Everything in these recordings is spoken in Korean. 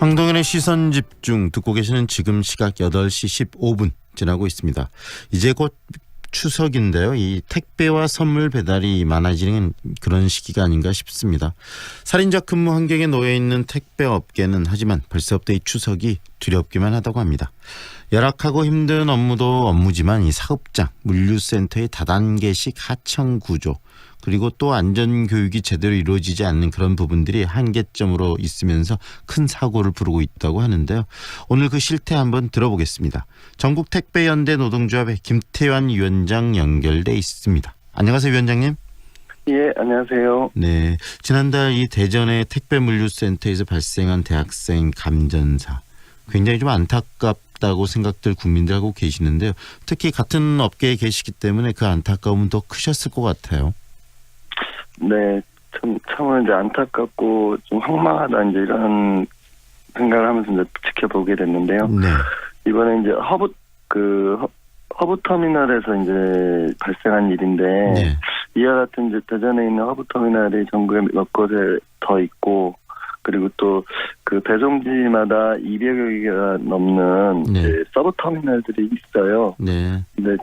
황동현의 시선 집중 듣고 계시는 지금 시각 8시 15분 지나고 있습니다. 이제 곧 추석인데요. 이 택배와 선물 배달이 많아지는 그런 시기가 아닌가 싶습니다. 살인적 근무 환경에 놓여 있는 택배 업계는 하지만 벌써부터 이 추석이 두렵기만 하다고 합니다. 열악하고 힘든 업무도 업무지만 이 사업장, 물류센터의 다단계식 하청 구조 그리고 또 안전 교육이 제대로 이루어지지 않는 그런 부분들이 한계점으로 있으면서 큰 사고를 부르고 있다고 하는데요. 오늘 그 실태 한번 들어보겠습니다. 전국 택배 연대 노동조합의 김태환 위원장 연결돼 있습니다. 안녕하세요, 위원장님. 예, 안녕하세요. 네, 지난달 이 대전의 택배 물류센터에서 발생한 대학생 감전사 굉장히 좀 안타깝다고 생각들 국민들 하고 계시는데요. 특히 같은 업계에 계시기 때문에 그 안타까움은 더 크셨을 것 같아요. 네, 참, 참은 이제 안타깝고 좀 황망하다 이제 이런 생각을 하면서 이제 지켜보게 됐는데요. 네, 이번에 이제 허브, 그, 허, 허브 터미널에서 이제 발생한 일인데, 네, 이와 같은 이제 대전에 있는 허브 터미널이 전국에 몇 곳에 더 있고, 그리고 또 그 배송지마다 200여 개가 넘는 네. 이제 서브 터미널들이 있어요. 네, 근데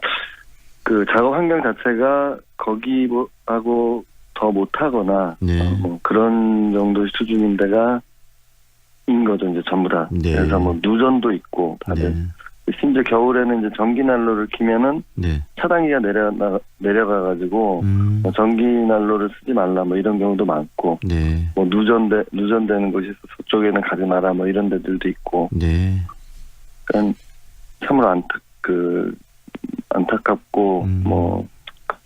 그 작업 환경 자체가 거기하고 더 못하거나 네. 어, 뭐 그런 정도 수준인 데가 인 거죠 이제 전부 다. 네. 그래서 뭐 누전도 있고 다들 네, 심지어 겨울에는 이제 전기 난로를 키면은 네. 차단기가 내려 내려가 가지고 음, 전기 난로를 쓰지 말라 뭐 이런 경우도 많고 네, 뭐 누전돼 누전되는 곳이 있어 저쪽에는 가지 마라 뭐 이런 데들도 있고 네. 그러니까 참으로 안타 그 안타깝고 음. 뭐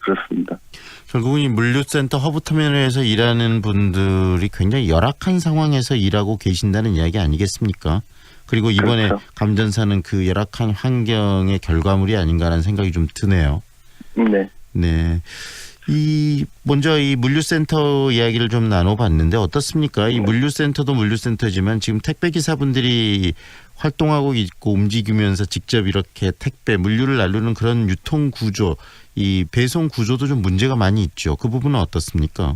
그렇습니다. 결국은 이 물류센터 허브터미널에서 일하는 분들이 굉장히 열악한 상황에서 일하고 계신다는 이야기 아니겠습니까? 그리고 이번에 그렇죠. 감전사는 그 열악한 환경의 결과물이 아닌가라는 생각이 좀 드네요. 네. 네. 이 먼저 이 물류센터 이야기를 좀 나눠봤는데 어떻습니까? 이 물류센터도 물류센터지만 지금 택배 기사분들이 활동하고 있고 움직이면서 직접 이렇게 택배 물류를 나르는 그런 유통 구조, 이 배송 구조도 좀 문제가 많이 있죠. 그 부분은 어떻습니까?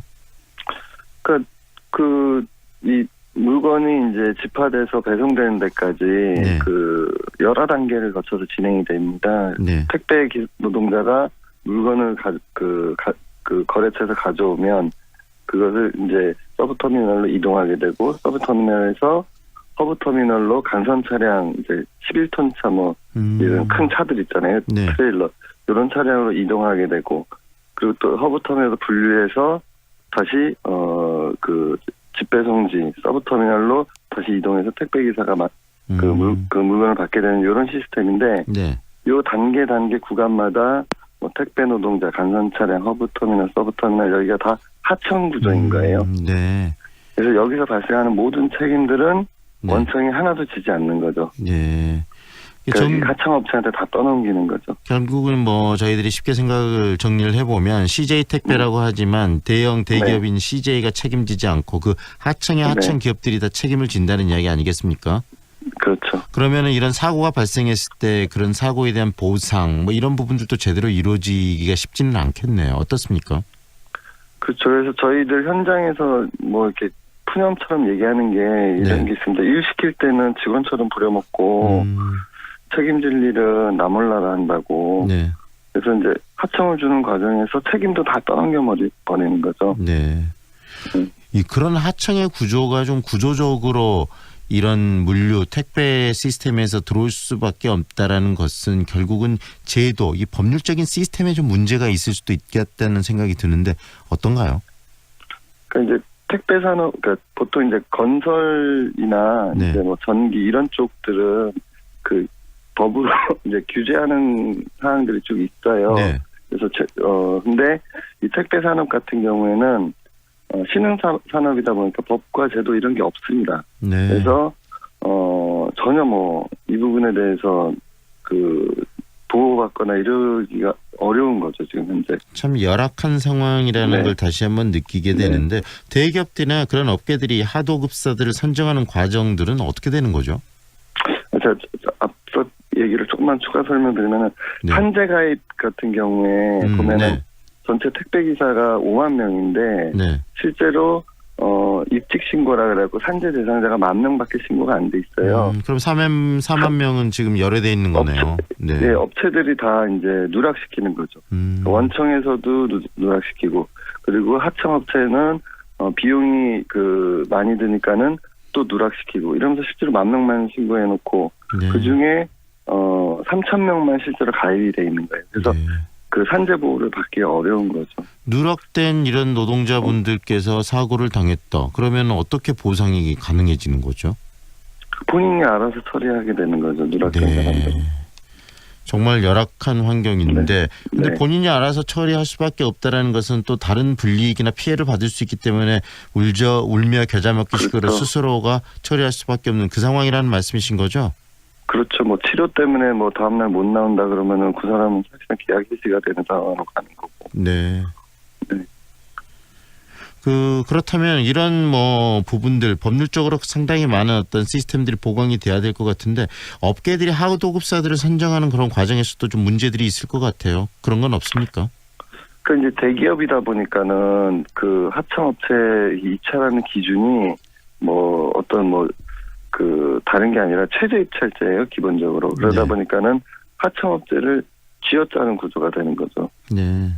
그러니까 그이 물건이 이제 집화돼서 배송되는 데까지 네. 그 여러 단계를 거쳐서 진행이 됩니다. 네, 택배 기- 노동자가 물건을 가, 그, 가, 그 거래처에서 가져오면 그것을 이제 서브 터미널로 이동하게 되고 서브 터미널에서 허브 터미널로 간선 차량 이제 11톤 차뭐 음, 이런 큰 차들 있잖아요. 네. 트레일러 이런 차량으로 이동하게 되고 그리고 또 허브 터미널에서 분류해서 다시 어그 집배송지 서브 터미널로 다시 이동해서 택배 기사가 마- 그, 음, 물, 그 물건을 받게 되는 이런 시스템인데 네, 요 단계 단계 구간마다 뭐 택배 노동자, 간선 차량, 허브 터미널, 서브 터미널 여기가 다 하청 구조인 거예요. 음, 네, 그래서 여기서 발생하는 모든 책임들은 네, 원청이 하나도 지지 않는 거죠. 네. 그러니까 하청업체한테 다 떠넘기는 거죠. 결국은 뭐 저희들이 쉽게 생각을 정리를 해보면 CJ 택배라고 음. 하지만 대형 네. 대기업인 CJ가 책임지지 않고 그 하청의 하청 기업들이 다 책임을 진다는 이야기 아니겠습니까? 그렇죠. 그러면은 이런 사고가 발생했을 때 그런 사고에 대한 보상 뭐 이런 부분들도 제대로 이루어지기가 쉽지는 않겠네요. 어떻습니까? 그렇죠. 그래서 저희들 현장에서 뭐 이렇게 푸념처럼 얘기하는 게 이런 네. 게 있습니다. 일 시킬 때는 직원처럼 부려먹고 음, 책임질 일은 나 몰라라 한다고. 네, 그래서 이제 하청을 주는 과정에서 책임도 다 떠넘겨 버리- 버리는 거죠. 네. 음. 이 그런 하청의 구조가 좀 구조적으로 이런 물류 택배 시스템에서 들어올 수밖에 없다라는 것은 결국은 제도 이 법률적인 시스템에 좀 문제가 있을 수도 있겠다는 생각이 드는데 어떤가요? 그러니까 이제 택배 산업, 그러니까 보통 이제 건설이나 네. 이제 뭐 전기 이런 쪽들은 그 법으로 이제 규제하는 사항들이 좀 있어요. 네, 그래서 제, 어 근데 이 택배 산업 같은 경우에는 어, 신흥 사- 산업이다 보니까 법과 제도 이런 게 없습니다. 네, 그래서 어 전혀 뭐 이 부분에 대해서 그 보호받거나 이러기가 어려운 거죠 지금 현재. 참 열악한 상황이라는 네. 걸 다시 한번 느끼게 네. 되는데 대기업들이나 그런 업계들이 하도급사들을 선정하는 과정들은 어떻게 되는 거죠? 자, 자, 앞서 얘기를 조금만 추가 설명드리면은 네. 한재 가입 같은 경우에 음, 보면은 네, 전체 택배 기사가 5만 명인데 네, 실제로 어, 입직 신고라 그래갖고 산재 대상자가 만 명밖에 신고가 안 돼 있어요. 음, 그럼 4만 4만 명은 지금 열애돼 있는 거네요. 네. 네, 업체들이 다 이제 누락시키는 거죠. 음. 원청에서도 누, 누락시키고 그리고 하청업체는 어, 비용이 그 많이 드니까는 또 누락시키고 이러면서 실제로 만 명만 신고해 놓고 네. 그 중에 어 3천 명만 실제로 가입이 돼 있는 거예요. 그래서 네. 그 산재 보호를 받기 어려운 거죠. 누락된 이런 노동자분들께서 사고를 당했다. 그러면 어떻게 보상이 가능해지는 거죠? 본인이 알아서 처리하게 되는 거죠. 누락된 사람들. 네. 정말 열악한 환경인데 근데 네. 본인이 알아서 처리할 수밖에 없다라는 것은 또 다른 불이익이나 피해를 받을 수 있기 때문에 울저 울며 겨자 먹기 식으로 그렇죠. 스스로가 처리할 수밖에 없는 그 상황이라는 말씀이신 거죠? 그렇죠. 뭐 치료 때문에 뭐 다음날 못 나온다 그러면은 그 사람은 사실상 계약 해지가 되는 상황으로 가는 거고. 네. 네. 그 그렇다면 이런 뭐 부분들 법률적으로 상당히 많은 어떤 시스템들이 보강이 돼야 될 것 같은데 업계들이 하도급사들을 선정하는 그런 과정에서도 좀 문제들이 있을 것 같아요. 그런 건 없습니까? 그 이제 대기업이다 보니까는 그 하청업체 입찰하는 기준이 뭐 어떤 뭐 그 다른 게 아니라 최저 입찰제예요 기본적으로 그러다 네. 보니까는 하청업체를 쥐어짜는 구조가 되는 거죠. 네.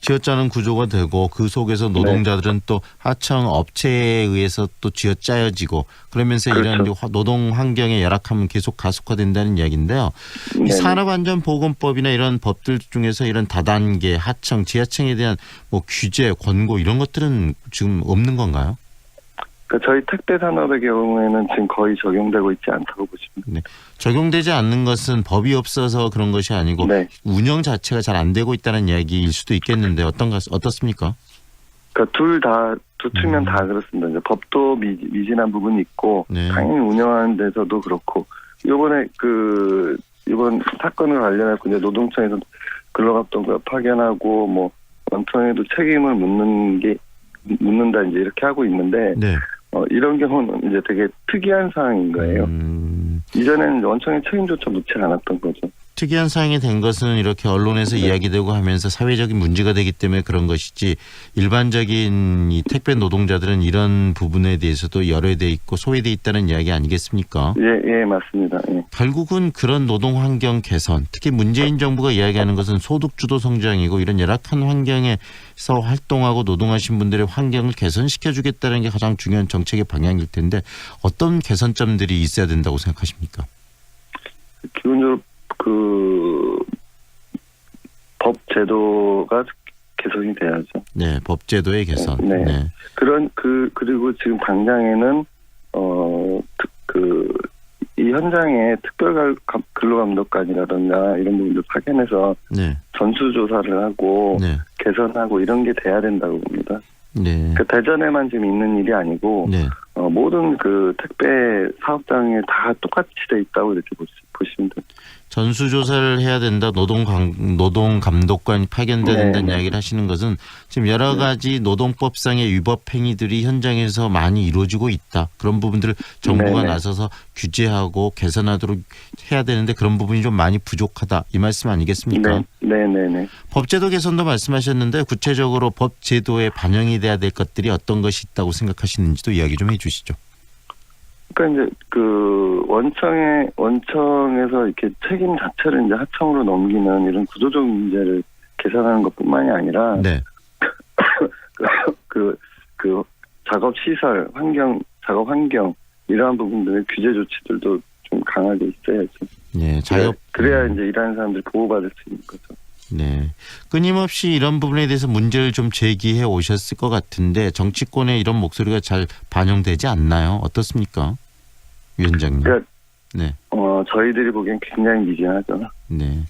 쥐어짜는 구조가 되고 그 속에서 노동자들은 또 하청 업체에 의해서 또 쥐어짜여지고 그러면서 이런 그렇죠. 화- 노동 환경의 열악함은 계속 가속화된다는 이야기인데요. 이 네네. 산업안전보건법이나 이런 법들 중에서 이런 다단계, 하청, 지하청에 대한 뭐 규제, 권고 이런 것들은 지금 없는 건가요? 그 저희 택배 산업의 경우에는 지금 거의 적용되고 있지 않다고 보시면. 적용되지 않는 것은 법이 없어서 그런 것이 아니고 네. 운영 자체가 잘 안 되고 있다는 이야기일 수도 있겠는데 어떤가 어떻습니까? 그러니까 둘다 두 측면 음. 다 그렇습니다. 이제 법도 미, 미진한 부분이 있고 네. 당연히 운영하는 데서도 그렇고 이번에 그 이번 사건을 관련해서 이제 노동청에서 근로갑동과 파견하고 뭐 원청에도 책임을 묻는 게 묻는다 이제 이렇게 하고 있는데 네. 어, 이런 경우는 이제 되게 특이한 상황인 거예요. 음, 이전에는 원청의 책임조차 묻지 않았던 거죠. 특이한 사항이 된 것은 이렇게 언론에서 네. 이야기되고 하면서 사회적인 문제가 되기 때문에 그런 것이지 일반적인 이 택배 노동자들은 이런 부분에 대해서도 열애돼 있고 소외돼 있다는 이야기 아니겠습니까? 예, 예, 맞습니다. 예. 결국은 그런 노동 환경 개선, 특히 문재인 정부가 이야기하는 것은 소득 주도 성장이고 이런 열악한 환경에서 활동하고 노동하신 분들의 환경을 개선시켜 주겠다는 게 가장 중요한 정책의 방향일 텐데 어떤 개선점들이 있어야 된다고 생각하십니까? 기본적으로 그 법 제도가 개선이 돼야죠. 네, 법 제도의 개선. 네. 네. 그런 그 그리고 지금 당장에는 어, 어그이 현장에 특별 감- 근로감독관이라든가 이런 부분들 파견해서 네. 전수 조사를 하고 네. 개선하고 이런 게 돼야 된다고 봅니다. 네. 그 대전에만 지금 있는 일이 아니고 네. 어, 모든 그 택배 사업장에 다 똑같이 돼 있다고 이렇게 보시, 보시면 돼요. 전수조사를 해야 된다. 노동 감, 노동 감독관이 파견돼야 네, 된다는 네. 이야기를 하시는 것은 지금 여러 가지 노동법상의 위법 행위들이 현장에서 많이 이루어지고 있다. 그런 부분들을 정부가 네, 네. 나서서 규제하고 개선하도록 해야 되는데 그런 부분이 좀 많이 부족하다. 이 말씀 아니겠습니까? 네, 네, 네, 네. 법제도 개선도 말씀하셨는데 구체적으로 법제도에 반영이 돼야 될 것들이 어떤 것이 있다고 생각하시는지도 이야기 좀 해주시죠. 그러니까 이제 그 원청에 원청에서 이렇게 책임 자체를 이제 하청으로 넘기는 이런 구조적 문제를 개선하는 것뿐만이 아니라 네. 그, 그 작업 시설, 환경, 작업 환경 이러한 부분들의 규제 조치들도 좀 강하게 있어야죠. 네. 자업 그래야 음. 이제 일하는 사람들이 보호받을 수 있는 거죠. 네. 끊임없이 이런 부분에 대해서 문제를 좀 제기해 오셨을 것 같은데 정치권에 이런 목소리가 잘 반영되지 않나요? 어떻습니까? 위원장님. 그러니까 네. 어 저희들이 보기엔 굉장히 미진하죠. 네.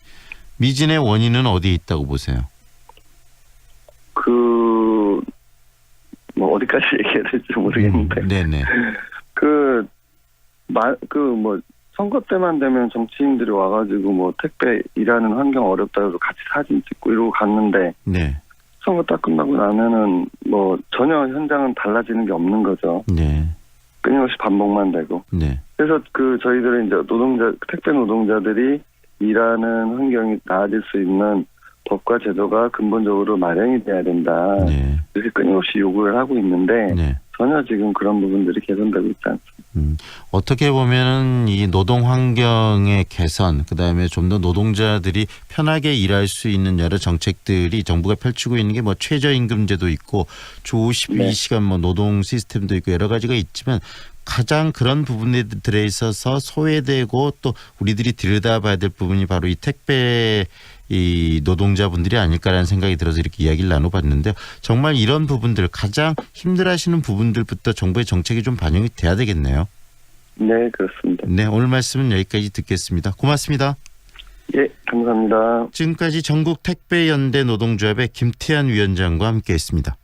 미진의 원인은 어디에 있다고 보세요? 그, 뭐, 어디까지 얘기해야 될지 모르겠는데. 음, 네네. 그, 말, 그, 뭐, 선거 때만 되면 정치인들이 와가지고 뭐, 택배 일하는 환경 어렵다 해서 같이 사진 찍고 이러고 갔는데, 네. 선거 딱 끝나고 나면은 뭐, 전혀 현장은 달라지는 게 없는 거죠. 네. 끊임없이 반복만 되고. 네. 그래서 그, 저희들은 이제 노동자, 택배 노동자들이 일하는 환경이 나아질 수 있는 법과 제도가 근본적으로 마련이 돼야 된다. 네. 이렇게 끊임없이 요구를 하고 있는데 네. 전혀 지금 그런 부분들이 개선되고 있지 않습니다. 음, 어떻게 보면은 이 노동 환경의 개선, 그 다음에 좀 더 노동자들이 편하게 일할 수 있는 여러 정책들이 정부가 펼치고 있는 게 뭐 최저임금제도 있고 주 52시간 뭐 노동 시스템도 있고 여러 가지가 있지만 가장 그런 부분들에 있어서 소외되고 또 우리들이 들여다봐야 될 부분이 바로 이 택배 이 노동자분들이 아닐까라는 생각이 들어서 이렇게 이야기를 나눠봤는데요. 정말 이런 부분들 가장 힘들어하시는 부분들부터 정부의 정책이 좀 반영이 돼야 되겠네요. 네, 그렇습니다. 네, 오늘 말씀은 여기까지 듣겠습니다. 고맙습니다. 예, 감사합니다. 지금까지 전국 택배연대 노동조합의 김태한 위원장과 함께했습니다.